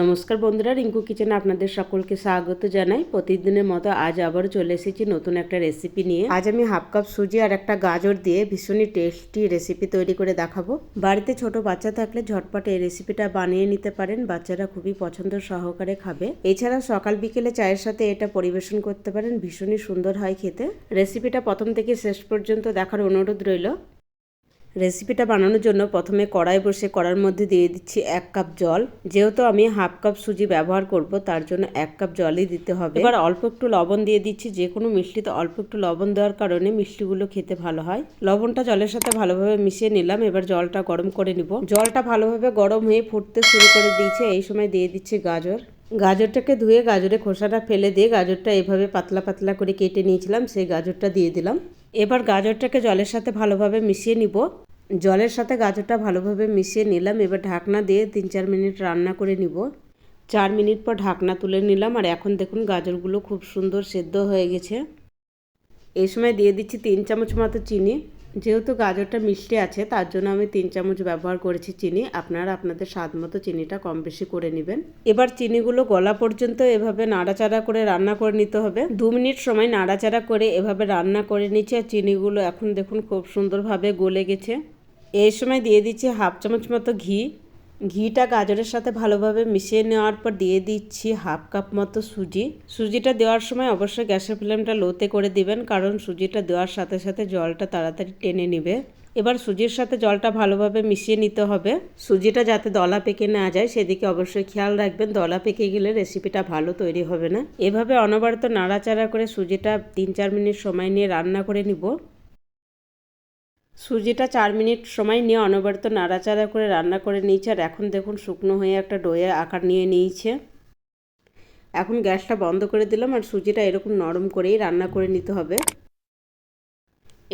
নমস্কার বন্ধুরা, রিঙ্কু কিচেনে আপনাদের সকলকে স্বাগত জানাই। প্রতিদিনের মতো আজ আবারও চলে এসেছি নতুন একটা রেসিপি নিয়ে। আজ আমি হাফ কাপ সুজি আর একটা গাজর দিয়ে ভীষণই টেস্টি রেসিপি তৈরি করে দেখাবো। বাড়িতে ছোট বাচ্চা থাকলে ঝটপট এই রেসিপিটা বানিয়ে নিতে পারেন, বাচ্চারা খুবই পছন্দ সহকারে খাবে। এছাড়া সকাল বিকেলে চায়ের সাথে এটা পরিবেশন করতে পারেন, ভীষণই সুন্দর হয় খেতে। রেসিপিটা প্রথম থেকে শেষ পর্যন্ত দেখার অনুরোধ রইল। রেসিপিটা বানানোর জন্য প্রথমে কড়াই বসে কড়ার মধ্যে দিয়ে দিচ্ছি এক কাপ জল। যেহেতু আমি হাফ কাপ সুজি ব্যবহার করব, তার জন্য এক কাপ জলই দিতে হবে। এবার অল্প একটু লবণ দিয়ে দিচ্ছি। যে কোনো মিষ্টিতে অল্প একটু লবণ দেওয়ার কারণে মিষ্টিগুলো খেতে ভালো হয়। লবণটা জলের সাথে ভালোভাবে মিশিয়ে নিলাম। এবার জলটা গরম করে নিব। জলটা ভালোভাবে গরম হয়ে ফুটতে শুরু করে দিয়েছে। এই সময় দিয়ে দিচ্ছি গাজর। গাজরটাকে ধুয়ে গাজরে খোসাটা ফেলে দিয়ে গাজরটা এভাবে পাতলা পাতলা করে কেটে নিয়েছিলাম, সেই গাজরটা দিয়ে দিলাম। এবার গাজরটাকে জলের সাথে ভালোভাবে মিশিয়ে নিব। জলের সাথে গাজরটা ভালোভাবে মিশিয়ে নিলাম, এবার ঢাকনা দিয়ে তিন চার মিনিট রান্না করে নিব। চার মিনিট পর ঢাকনা তুলে নিলাম, আর এখন দেখুন গাজরগুলো খুব সুন্দর সেদ্ধ হয়ে গেছে। এই সময় দিয়ে দিচ্ছি তিন চামচ মতো চিনি। যেহেতু গাজরটা মিষ্টি আছে, তার জন্য আমি তিন চামচ ব্যবহার করেছি চিনি। আপনারা আপনাদের স্বাদ মতো চিনিটা কম বেশি করে নেবেন। এবার চিনিগুলো গলা পর্যন্ত এভাবে নাড়াচাড়া করে রান্না করে নিতে হবে। দু মিনিট সময় নাড়াচাড়া করে এভাবে রান্না করে নিচ্ছে আর চিনিগুলো এখন দেখুন খুব সুন্দরভাবে গলে গেছে। এই সময় দিয়ে দিচ্ছি হাফ চামচ মতো ঘি। ঘিটা গাজরের সাথে ভালোভাবে মিশিয়ে নেওয়ার পর দিয়ে দিচ্ছি হাফ কাপ মতো সুজি। সুজিটা দেওয়ার সময় অবশ্যই গ্যাসের ফ্লেমটা লোতে করে দিবেন, কারণ সুজিটা দেওয়ার সাথে সাথে জলটা তাড়াতাড়ি টেনে নেবে। এবার সুজির সাথে জলটা ভালোভাবে মিশিয়ে নিতে হবে। সুজিটা যাতে দলা পেকে না যায়, সেদিকে অবশ্যই খেয়াল রাখবেন, দলা পেকে গেলে রেসিপিটা ভালো তৈরি হবে না। এভাবে অনবরত নাড়াচাড়া করে সুজিটা তিন চার মিনিট সময় নিয়ে রান্না করে নিব। সুজিটা চার মিনিট সময় নিয়ে অনবরত নাড়াচাড়া করে রান্না করে নিয়েছে আর এখন দেখুন শুকনো হয়ে একটা ডোয়ে আকার নিয়ে নিয়েছে। এখন গ্যাসটা বন্ধ করে দিলাম আর সুজিটা এরকম নরম করেই রান্না করে নিতে হবে।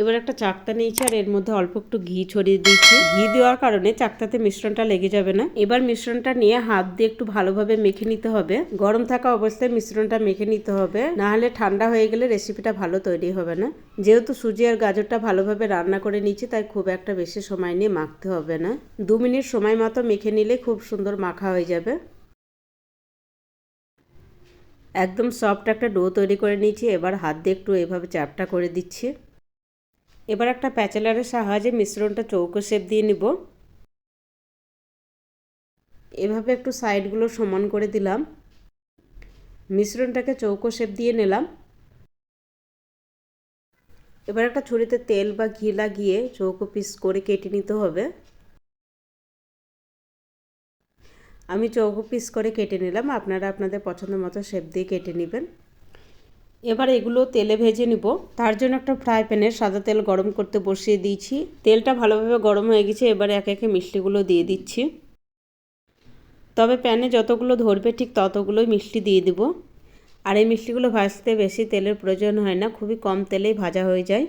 এবার একটা চাকতা নিয়েছি আর এর মধ্যে অল্প একটু ঘি ছড়িয়ে দিয়েছি। ঘি দেওয়ার কারণে চাকতাতে মিশ্রণটা লেগে যাবে না। এবার মিশ্রণটা নিয়ে হাত দিয়ে একটু ভালোভাবে মেখে নিতে হবে। গরম থাকা অবস্থায় মিশ্রণটা মেখে নিতে হবে। না হলে ঠান্ডা হয়ে গেলে রেসিপিটা ভালো তৈরি হবে না। যেহেতু সুজি আর গাজরটা ভালোভাবে রান্না করে নিচ্ছি তাই খুব একটা বেশি সময় নিয়ে মাখতে হবে না। দু মিনিট সময় মতো মেখে নিলে খুব সুন্দর মাখা হয়ে যাবে। একদম সফট একটা ডো তৈরি করে নিয়েছি। এবার হাত দিয়ে একটু এভাবে চাপটা করে দিচ্ছি। এবার একটা প্যাচেলারের সাহায্যে মিশ্রণটা চৌকো শেপ দিয়ে নিব। এভাবে একটু সাইডগুলো সমান করে দিলাম। মিশ্রণটাকে চৌকো শেপ দিয়ে নিলাম। এবার একটা ছুরিতে তেল বা ঘি লাগিয়ে চৌকো পিস করে কেটে নিতে হবে। আমি চৌকো পিস করে কেটে নিলাম। আপনারা আপনাদের পছন্দ মতো শেপ দিয়ে কেটে নেবেন। এবার এগুলো তেলে ভেজে নিব। তার জন্য একটা ফ্রাই প্যানে সাদা তেল গরম করতে বসিয়ে দিয়েছি। তেলটা ভালোভাবে গরম হয়ে গেছে, এবারে একে একে মিষ্টিগুলো দিয়ে দিচ্ছি। তবে প্যানে যতগুলো ধরবে, ঠিক ততগুলোই মিষ্টি দিয়ে দিব। আর এই মিষ্টিগুলো ভাজতে বেশি তেলের প্রয়োজন হয় না, খুবই কম তেলেই ভাজা হয়ে যায়।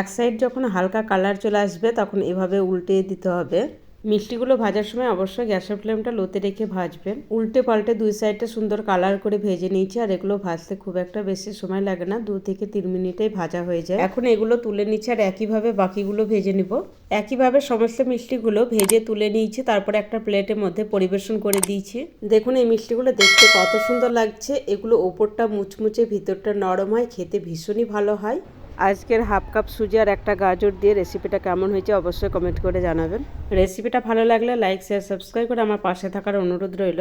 এক সাইড যখন হালকা কালার চলে আসবে, তখন এভাবে উল্টে দিতে হবে। মিষ্টিগুলো ভাজার সময় অবশ্যই গ্যাসের ফ্লেমটা লোতে রেখে ভাজবেন। উল্টে পাল্টে দুই সাইডটা সুন্দর কালার করে ভেজে নিয়েছি, আর এগুলো ভাজতে খুব একটা বেশি সময় লাগে না, দু থেকে তিন মিনিটেই ভাজা হয়ে যায়। এখন এগুলো তুলে নিচ্ছি, আর একইভাবে বাকিগুলো ভেজে নিব। একইভাবে সমস্ত মিষ্টিগুলো ভেজে তুলে নিয়েছি, তারপরে একটা প্লেটের মধ্যে পরিবেশন করে দিয়েছি। দেখুন, এই মিষ্টিগুলো দেখতে কত সুন্দর লাগছে। এগুলো ওপরটা মুচমুচে, ভিতরটা নরম হয়, খেতে ভীষণই ভালো হয়। আজকের হাফ কাপ সুজি আর একটা গাজর দিয়ে রেসিপিটা কেমন হয়েছে অবশ্যই কমেন্ট করে জানাবেন। রেসিপিটা ভালো লাগলে লাইক শেয়ার সাবস্ক্রাইব করে আমার পাশে থাকার অনুরোধ রইল।